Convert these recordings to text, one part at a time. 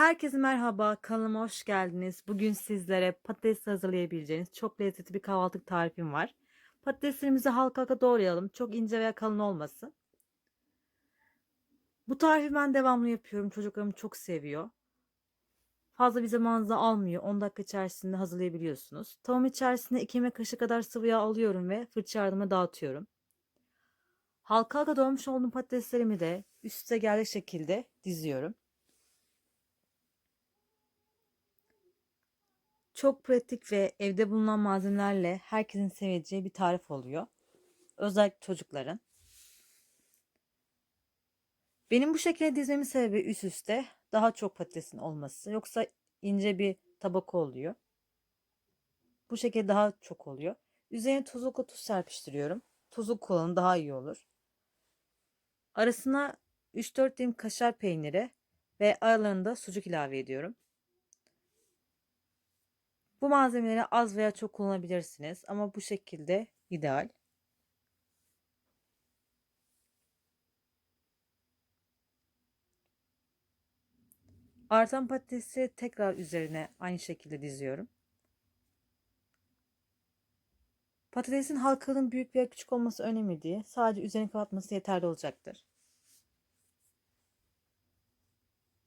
Herkese merhaba, kanalıma hoş geldiniz. Bugün sizlere patates hazırlayabileceğiniz çok lezzetli bir kahvaltılık tarifim var. Patateslerimizi halka halka doğrayalım. Çok ince veya kalın olmasın. Bu tarifi ben devamlı yapıyorum. Çocuklarım çok seviyor. Fazla bir zamanınızı almıyor. 10 dakika içerisinde hazırlayabiliyorsunuz. Tavam içerisine 2 yemek kaşığı kadar sıvı yağ alıyorum ve fırça yardımıyla dağıtıyorum. Halka halka doğramış olduğum patateslerimi de üst üste gelecek şekilde diziyorum. Çok pratik ve evde bulunan malzemelerle herkesin seveceği bir tarif oluyor. Özellikle çocukların. Benim bu şekilde dizmemin sebebi üst üste daha çok patatesin olması. Yoksa ince bir tabaka oluyor. Bu şekilde daha çok oluyor. Üzerine tuzlukla tuz serpiştiriyorum. Tuzu kullanın daha iyi olur. Arasına 3-4 dilim kaşar peyniri ve aralarında sucuk ilave ediyorum. Bu malzemeleri az veya çok kullanabilirsiniz ama bu şekilde ideal. Artan patatesi tekrar üzerine aynı şekilde diziyorum. Patatesin halkanın büyük veya küçük olması önemli değil. Sadece üzerini kapatması yeterli olacaktır.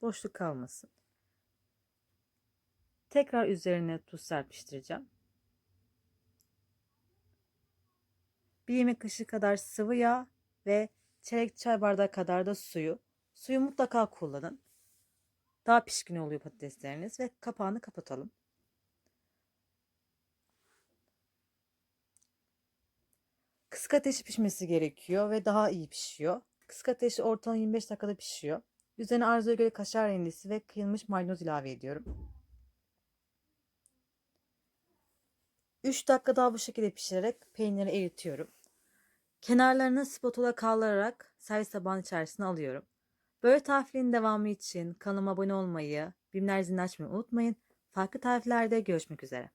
Boşluk kalmasın. Tekrar üzerine tuz serpiştireceğim. Bir yemek kaşığı kadar sıvı yağ ve çeyrek çay bardağı kadar da suyu. Suyu mutlaka kullanın. Daha pişkin oluyor patatesleriniz ve kapağını kapatalım. Kısık ateşi pişmesi gerekiyor ve daha iyi pişiyor. Kısık ateşi ortalama 25 dakikada pişiyor. Üzerine arzuya göre kaşar rendesi ve kıyılmış maydanoz ilave ediyorum. 3 dakika daha bu şekilde pişirerek peyniri eritiyorum. Kenarlarını spatula kaldırarak servis tabağının içerisine alıyorum. Böyle tariflerin devamı için kanalıma abone olmayı, bilimler zilini açmayı unutmayın. Farklı tariflerde görüşmek üzere.